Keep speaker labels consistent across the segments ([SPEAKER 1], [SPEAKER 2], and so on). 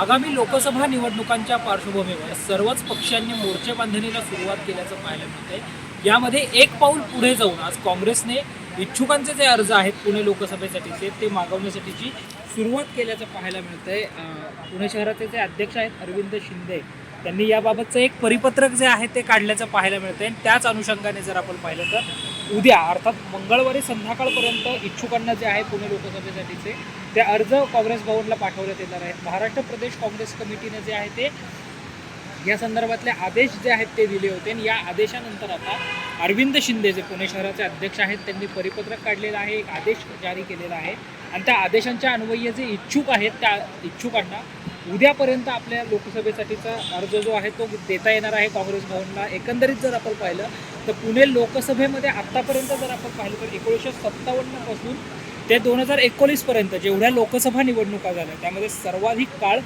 [SPEAKER 1] आगामी लोकसभा निवडणुकांच्या पार्श्वभूमीवर सर्वच पक्षांनी मोर्चे बांधणीला सुरुवात केल्याचं पाहायला मिळतंय. यामध्ये एक पाऊल पुढे जाऊन आज काँग्रेसने इच्छुकांचे जे अर्ज आहेत पुणे लोकसभेसाठीचे ते मागवण्यासाठीची सुरुवात केल्याचं पाहायला मिळतंय. आहे पुणे शहराचे जे अध्यक्ष आहेत अरविंद शिंदे त्यांनी याबाबतचं एक परिपत्रक जे आहे ते काढल्याचं पाहायला मिळतंय. आणि त्याच अनुषंगाने जर आपण पाहिलं तर उद्या अर्थात मंगळवारी संध्याकाळपर्यंत इच्छुकांना जे आहे पुणे लोकसभेसाठीचे ते अर्ज काँग्रेस भवनला पाठवण्यात येणार आहेत. महाराष्ट्र प्रदेश काँग्रेस कमिटीने जे आहे ते या संदर्भातले आदेश जे आहेत ते दिले होते. आणि या आदेशानंतर आता अरविंद शिंदे जे पुणे शहराचे अध्यक्ष आहेत त्यांनी परिपत्रक काढलेलं आहे एक आदेश जारी केलेला आहे. आणि त्या आदेशांच्या अन्वये जे इच्छुक आहेत त्या इच्छुकांना उद्यापर्यंत आपल्या लोकसभेसाठीचा अर्ज जो आहे तो देता येणार आहे काँग्रेस भवनला. एकंदरीत जर आपण पाहिलं तर पुणे लोकसभेमध्ये आत्तापर्यंत जर आपण पाहिलं तर एकोणीसशे सत्तावन्नपासून ते दोन हजार एकोणीसपर्यंत जेवढ्या लोकसभा निवडणुका झाल्या त्यामध्ये सर्वाधिक काळ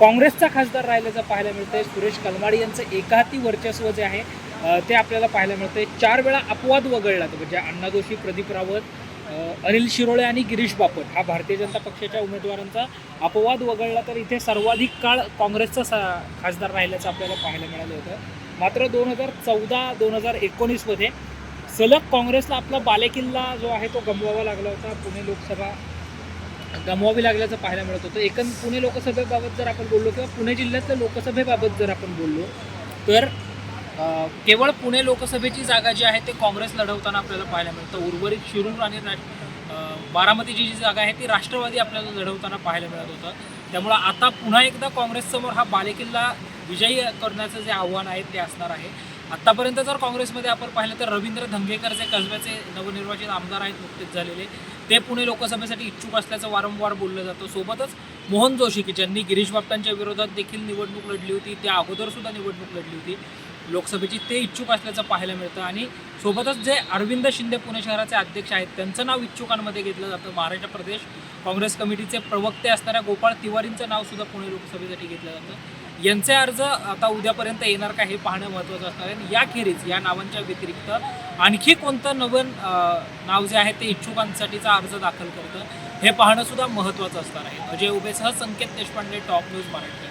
[SPEAKER 1] काँग्रेसचा खासदार राहिल्याचं पाहायला मिळतंय सुरेश कलमाडी यांचं एकाहाती वर्चस्व जे आहे ते आपल्याला पाहायला मिळतंय. चार वेळा अपवाद वगळला म्हणजे अण्णा जोशी प्रदीप रावत अनिल शिरोळे आणि गिरीश बापट हा भारतीय जनता पक्षाच्या उमेदवारांचा अपवाद वगळला तर इथे सर्वाधिक काळ काँग्रेसचा सा- खासदार राहिल्याचं आपल्याला पाहायला मिळालं होतं. मात्र दोन हजार चौदा दोन हजार एकोणीसमध्ये सलग काँग्रेसला आपला बालेकिल्ला जो आहे तो गमवावा लागला होता. पुणे लोकसभा गमवावी लागल्याचं पाहायला मिळत होतं. एकंद पुणे लोकसभेबाबत जर आपण बोललो किंवा पुणे जिल्ह्यातल्या लोकसभेबाबत जर आपण बोललो तर केवळ पुणे लोकसभेची जागा जी आहे ते काँग्रेस लढवताना आपल्याला पाहायला मिळतं. उर्वरित शिरूर आणि बारामतीची जी जागा आहे ती राष्ट्रवादी आपल्याला लढवताना पाहायला मिळत होतं. त्यामुळं आता पुन्हा एकदा काँग्रेससमोर हा बालेकिल्ला विजयी करण्याचं जे आव्हान आहे ते असणार आहे. आत्तापर्यंत जर काँग्रेसमध्ये आपण पाहिलं तर रवींद्र धंगेकर जे कसब्याचे नवनिर्वाचित आमदार आहेत नुकतेच झालेले ते पुणे लोकसभेसाठी इच्छुक असल्याचं वारंवार बोललं जातं. सोबतच मोहन जोशी की ज्यांनी गिरीश बापटांच्या विरोधात देखील निवडणूक लढली होती त्या अगोदर सुद्धा निवडणूक लढली होती लोकसभेची ते इच्छुक असल्याचं पाहायला मिळतं. आणि सोबतच जे अरविंद शिंदे पुणे शहराचे अध्यक्ष आहेत त्यांचं नाव इच्छुकांमध्ये घेतलं जातं. महाराष्ट्र प्रदेश काँग्रेस कमिटीचे प्रवक्ते असणाऱ्या गोपाळ तिवारींचं नाव सुद्धा पुणे लोकसभेसाठी घेतलं जातं. यांचे अर्ज आता उद्यापर्यंत येणार का हे पाहणं महत्त्वाचं असणार आहे. आणि याखेरीज या नावांच्या व्यतिरिक्त आणखी कोणतं नवीन नाव जे आहे ते इच्छुकांसाठीचा अर्ज दाखल करतं हे पाहणंसुद्धा महत्त्वाचं असणार आहे. Ajay उभेसह Sanket Deshpande top news Marathi.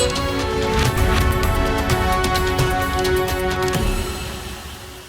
[SPEAKER 2] Thank you